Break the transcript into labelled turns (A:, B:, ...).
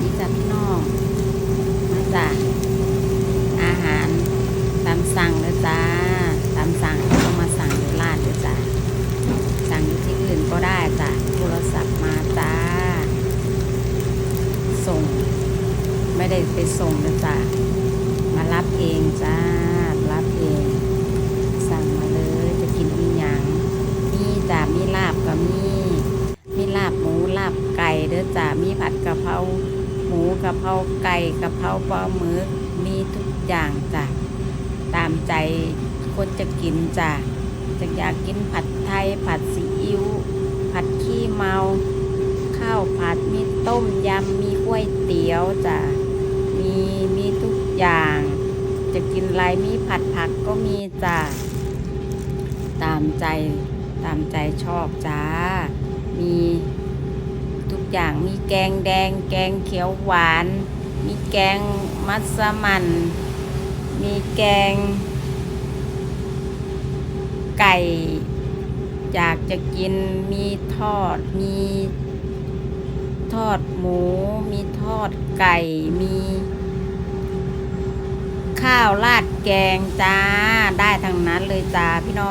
A: ดีจ้าพี่น้องมาจ้าอาหารตามสั่งเลยจ้าตามสั่งต้องมาสั่งอยู่ร้านเลยจ้าสั่งอยู่ที่อื่นก็ได้จ้าโทรศัพท์มาจ้าส่ง ไม่ได้ไปส่งนะจ้ามารับเองจ้ารับเอง สั่งมาเลยจะกินอีหยังมีจ้ามีลาบก็มีมีลาบหมูลาบไก่เด้อจ้ามีผัดกะเพรา หมูกะเพราไก่กะเพราปลาหมึกมีทุกอย่างจ้ะตามใจคนจะกินจ้ะจะอยากกินผัดไทย ผัดซีอิ๊วผัดขี้เมา ข้าวผัดมีต้มยำมีก๋วยเตี๋ยวจ้ะมีมีทุกอย่าง จะกินอะไรมีผัดผักก็มีจ้ะตามใจตามใจชอบจ้ามี อย่าง มีแกงแดง แกงเขียวหวาน มีแกงมัสมั่น มีแกง ไก่ อยากจะกิน มีทอด มีทอดหมู มีทอดไก่ มี ข้าวราดแกงจ้า ได้ทั้งนั้นเลยจ้าพี่น้อง